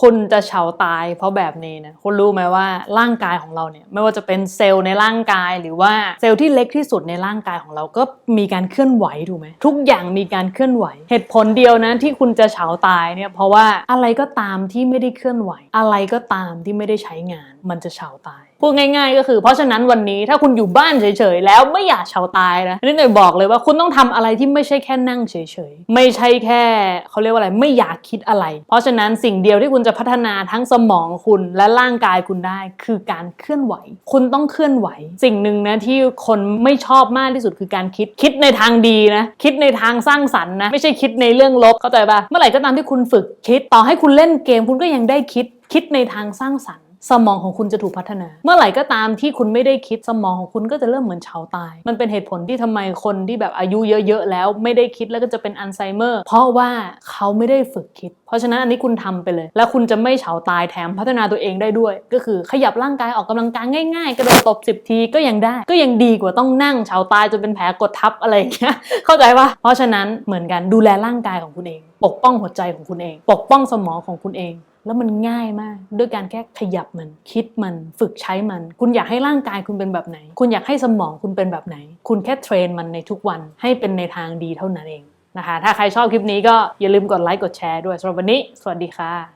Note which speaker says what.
Speaker 1: คุณจะเฉาตายเพราะแบบนี้นะคุณรู้ไหมว่าร่างกายของเราเนี่ยไม่ว่าจะเป็นเซลล์ในร่างกายหรือว่าเซลล์ที่เล็กที่สุดในร่างกายของเราก็มีการเคลื่อนไหวถูกไหมทุกอย่างมีการเคลื่อนไหว เหตุผลเดียวนะที่คุณจะเฉาตายเนี่ยเพราะว่าอะไรก็ตามที่ไม่ได้เคลื่อนไหว อะไรก็ตามที่ไม่ได้ใช้งาน มันจะเฉาตาย พูดง่าย ๆ ก็คือ เพราะฉะนั้นวันนี้ถ้าคุณอยู่บ้านเฉยๆแล้วไม่อยากเฉาตายนะนี่หน่อยบอกเลยว่าคุณต้องทำอะไรที่ไม่ใช่แค่นั่งเฉยๆไม่ใช่แค่เขาเรียกว่าอะไรไม่อยากคิดอะไร เพราะฉะนั้นสิ่งเดียวที่คุณจะพัฒนาทั้งสมองคุณและร่างกายคุณได้ คือการเคลื่อนไหว คุณต้องเคลื่อนไหว สิ่งหนึ่งนะที่คนไม่ชอบมากที่สุดคือการคิดคิดในทางดีนะคิดในทางสร้างสรรค์นะไม่ใช่คิดในเรื่องลบเข้าใจปะเมื่อไหร่ก็ตามที่คุณฝึกคิดต่อให้คุณเล่นเกม คุณก็ยังได้คิดคิดในทางสร้างสรรค์ สมองของคุณจะถูกพัฒนา เมื่อไหร่ก็ตามที่คุณไม่ได้คิดสมองของคุณก็จะเริ่มเหมือนเฉาตาย มันเป็นเหตุผลที่ทำไมคนที่แบบอายุเยอะๆแล้วไม่ได้คิดแล้วก็จะเป็นอัลไซเมอร์ เพราะว่าเขาไม่ได้ฝึกคิด เพราะฉะนั้นอันนี้คุณทำไปเลย แล้วคุณจะไม่เฉาตายแถมพัฒนาตัวเองได้ด้วย ก็คือขยับร่างกายออกกำลังกายง่ายๆ กระโดดตบ10ทีก็ยังได้ ก็ยังดีกว่าต้องนั่งเฉาตายจนเป็นแผลกดทับอะไรอย่างเงี้ยเข้าใจปะเพราะฉะนั้นเหมือนกันดูแลร่างกายของคุณเอง ปกป้องหัวใจของคุณเอง ปกป้องสมองของคุณเอง แล้วมันง่ายมาก ด้วยการแค่ขยับมัน คิดมันฝึกใช้มัน คุณอยากให้ร่างกายคุณเป็นแบบไหน คุณอยากให้สมองคุณเป็นแบบไหน คุณแค่เทรนมันในทุกวันให้เป็นในทางดีเท่านั้นเองนะคะ ถ้าใครชอบคลิปนี้ก็อย่าลืมกดไลค์กดแชร์ด้วยสำหรับวันนี้ สวัสดีค่ะ